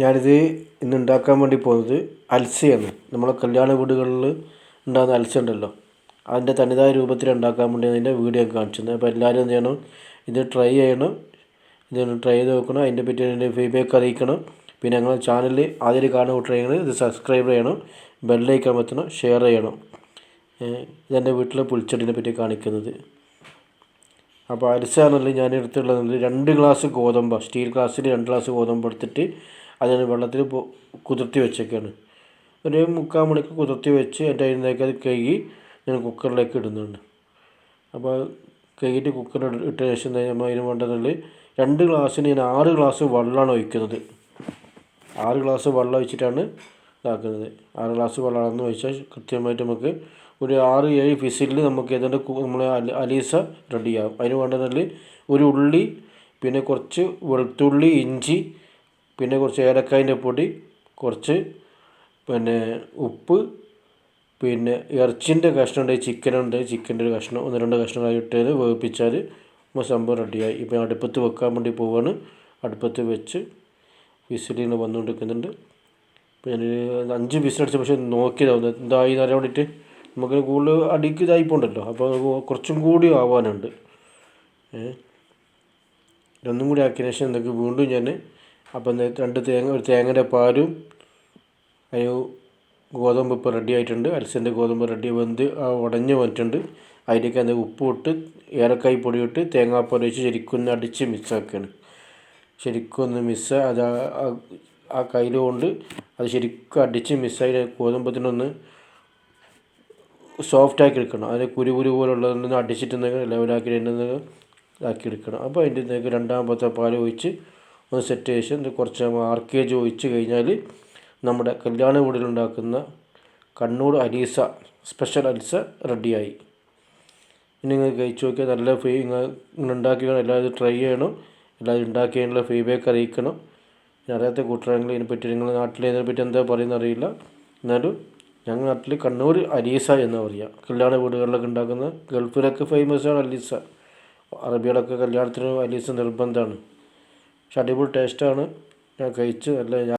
ഞാനിത് ഇന്ന് ഉണ്ടാക്കാൻ വേണ്ടി പോകുന്നത് അൽസയാണ്. നമ്മളെ കല്യാണ വീടുകളിൽ ഉണ്ടാകുന്ന അൽസ ഉണ്ടല്ലോ. അതിന്റെ തനിതായ രൂപത്തിൽ ഉണ്ടാക്കാൻ വേണ്ടി അതിന്റെ വീഡിയോ ഒക്കെ കാണിച്ചത് അപ്പോൾ എല്ലാവരും എന്ത് ചെയ്യണം? ഇത് ട്രൈ ചെയ്യണം. ഇത് ട്രൈ ചെയ്ത് നോക്കണം. അതിന്റെ പറ്റി അതിന്റെ ഫീഡ്ബാക്ക് അറിയിക്കണം. പിന്നെ ഞങ്ങളുടെ ചാനൽ ആദ്യം കാണുന്ന കൂട്ടരെങ്കിൽ ഇത് സബ്സ്ക്രൈബ് ചെയ്യണം. ബെല്ലൈക്കാൻ പറ്റണം ഷെയർ ചെയ്യണം. ഇതെന്റെ വീട്ടിലെ പുളിച്ചെടിനെ പറ്റി കാണിക്കുന്നത്. അപ്പോൾ അരിസാണെന്നുണ്ടെങ്കിൽ ഞാൻ എടുത്തുള്ളത് രണ്ട് ഗ്ലാസ് ഗോതമ്പ്. സ്റ്റീൽ ഗ്ലാസ്സിൽ രണ്ട് ഗ്ലാസ് ഗോതമ്പ് എടുത്തിട്ട് അതിന് വെള്ളത്തിൽ കുതിർത്തി വെച്ചേക്കാണ്. ഒരു മുക്കാൽ മണിക്കൂർ കുതിർത്തി വെച്ച് എന്റെ അതിലേക്ക് അത് കഴുകി ഞാൻ കുക്കറിലേക്ക് ഇടുന്നുണ്ട്. അപ്പോൾ കഴുകിയിട്ട് കുക്കറിൽ ഇട്ട ശേഷം നമ്മൾ അതിന് വേണ്ടതുള്ളിൽ രണ്ട് ഗ്ലാസ്സിന് ഞാൻ ആറ് ഗ്ലാസ് വെള്ളമാണ് ഒഴിക്കുന്നത്. ആറ് ഗ്ലാസ് വെള്ളം ഒഴിച്ചിട്ടാണ് ഇതാക്കുന്നത്. ആറ് ഗ്ലാസ് വെള്ളമാണെന്ന് വെച്ചാൽ കൃത്യമായിട്ട് നമുക്ക് ഒരു ആറ് ഏഴ് ഫിസിലിൽ നമുക്ക് ഏതാണ്ട് നമ്മൾ അലീസ റെഡിയാകും അതിന് വേണ്ടതിൽ ഒരു ഉള്ളി പിന്നെ കുറച്ച് വെളുത്തുള്ളി ഇഞ്ചി പിന്നെ കുറച്ച് ഏലക്കായന്റെ പൊടി കുറച്ച് പിന്നെ ഉപ്പ് പിന്നെ ഇറച്ചിന്റെ കഷ്ണം ഉണ്ടെങ്കിൽ ചിക്കൻ ഉണ്ട് ചിക്കന്റെ ഒരു കഷ്ണം ഒന്ന് രണ്ട് കഷ്ണങ്ങളായി ഇട്ടത് വേവിപ്പിച്ചാൽ നമ്മൾ സംഭവം റെഡിയായി. ഇപ്പം അടുപ്പത്ത് വെക്കാൻ വേണ്ടി പോവാണ്. അടുപ്പത്ത് വെച്ച് വിസിലിങ്ങനെ വന്നുകൊണ്ടിരിക്കുന്നുണ്ട്. പിന്നെ അഞ്ച് വിസിലടിച്ച് പക്ഷേ നോക്കിയതാവുന്നത് എന്തായി അറിയാൻ വേണ്ടിയിട്ട് നമുക്ക് കൂടുതൽ അടിക്ക് ഇതായി പോകണ്ടല്ലോ. അപ്പോൾ കുറച്ചും കൂടി ആവാനുണ്ട്. രണ്ടും കൂടി ആക്കിയതിനു ശേഷം എന്തൊക്കെ വീണ്ടും ഞാൻ അപ്പം രണ്ട് തേങ്ങ ഒരു തേങ്ങയുടെ പാലും അതിന് ഗോതമ്പ് ഇപ്പോൾ റെഡി ആയിട്ടുണ്ട്. അരിസിന്റെ ഗോതമ്പ് റെഡി വെന്ത് ഉടഞ്ഞ് വന്നിട്ടുണ്ട്. അതിലേക്ക് ഇട്ട് ഏലക്കായ് പൊടി ഇട്ട് തേങ്ങാപ്പാൽ വെച്ച് ശരിക്കും അടിച്ച് മിക്സാക്കുകയാണ് ശരിക്കും ഒന്ന് മിസ് അത് ആ കയ്യിൽ കൊണ്ട് അത് ശരിക്കും അടിച്ച് മിസ്സായി ഗോതമ്പത്തിനൊന്ന് സോഫ്റ്റാക്കി എടുക്കണം. അതിന് കുരു കുരു പോലുള്ളതൊന്ന് അടിച്ചിട്ടുണ്ടെങ്കിൽ ലെവലാക്കി ഇതാക്കി എടുക്കണം. അപ്പോൾ അതിന്റെ രണ്ടാമത്തെ പാൽ ഒഴിച്ച് ഒന്ന് സെറ്റ് ചെയ്ത് കുറച്ച് ആർക്കേജ് ഒഴിച്ച് കഴിഞ്ഞാൽ നമ്മുടെ കല്യാണ വീടിലുണ്ടാക്കുന്ന കണ്ണൂർ അലീസ സ്പെഷ്യൽ അലീസ റെഡിയായി. ഇനി നിങ്ങൾ കഴിച്ച് നോക്കിയാൽ നല്ല ഫീ നിങ്ങൾ ഉണ്ടാക്കി എല്ലാവരും ട്രൈ ചെയ്യണം. എല്ലാവരും ഉണ്ടാക്കിയതിനുള്ള ഫീഡ്ബാക്ക് അറിയിക്കണം. അറിയാത്ത കൂട്ടുകാരെങ്കിലും ഇതിനെപ്പറ്റി നിങ്ങളുടെ നാട്ടിൽ ഇതിനെപ്പറ്റി എന്താ പറയുന്നത് അറിയില്ല. എന്നാലും ഞങ്ങളുടെ നാട്ടിൽ കണ്ണൂർ അലീസ എന്ന് പറയുക കല്യാണ വീടുകളിലൊക്കെ ഉണ്ടാക്കുന്ന ഗൾഫിലൊക്കെ ഫേമസ് ആണ് അലീസ അറബികളൊക്കെ കല്യാണത്തിന് അലീസ നിർബന്ധമാണ്. പക്ഷെ അടിപൊളി ടേസ്റ്റാണ് ഞാൻ കഴിച്ച് നല്ല